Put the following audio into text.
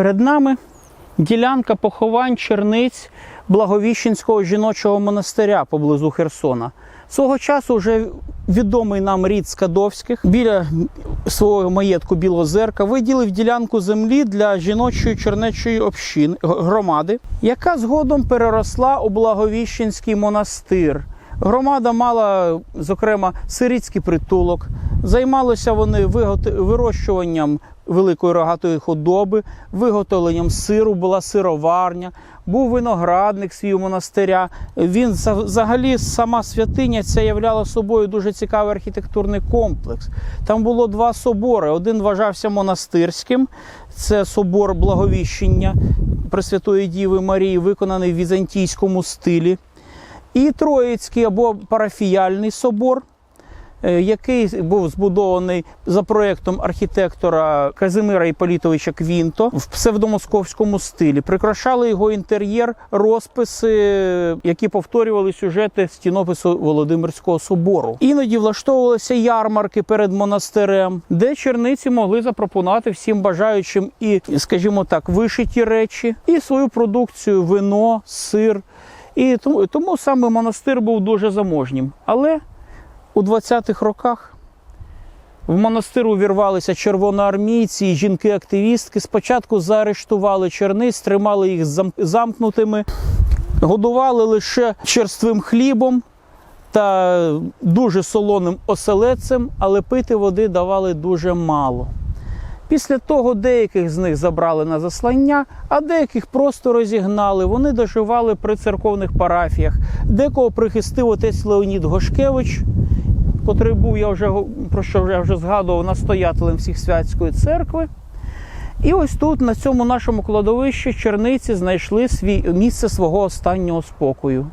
Перед нами ділянка поховань черниць Благовіщенського жіночого монастиря поблизу Херсона. Свого часу вже відомий нам рід Скадовських біля свого маєтку Білозерка виділив ділянку землі для жіночої чернечої общини громади, яка згодом переросла у Благовіщенський монастир. Громада мала, зокрема, сирітський притулок. Займалися вони вирощуванням великої рогатої худоби, виготовленням сиру, була сироварня, був виноградник свій монастиря. Він за- взагалі сама святиня ця являла собою дуже цікавий архітектурний комплекс. Там було два собори. Один вважався монастирським, це собор Благовіщення Пресвятої Діви Марії, виконаний в візантійському стилі. І Троїцький або парафіяльний собор, який був збудований за проєктом архітектора Казимира Іполітовича Квінто в псевдомосковському стилі. Прикрашали його інтер'єр, розписи, які повторювали сюжети стінопису Володимирського собору. Іноді влаштовувалися ярмарки перед монастирем, де черниці могли запропонувати всім бажаючим і, скажімо так, вишиті речі, і свою продукцію, вино, сир. І тому, тому саме монастир був дуже заможнім. Але у 20-х роках в монастир увірвалися червоноармійці і жінки-активістки. Спочатку заарештували черниць, тримали їх замкнутими, годували лише черствим хлібом та дуже солоним оселедцем, але пити води давали дуже мало. Після того деяких з них забрали на заслання, а деяких просто розігнали. Вони доживали при церковних парафіях. Декого прихистив отець Леонід Гошкевич, котрий був, я вже про що я вже згадував, настоятелем всіх святської церкви. І ось тут, на цьому нашому кладовищі, черниці знайшли свій, місце свого останнього спокою.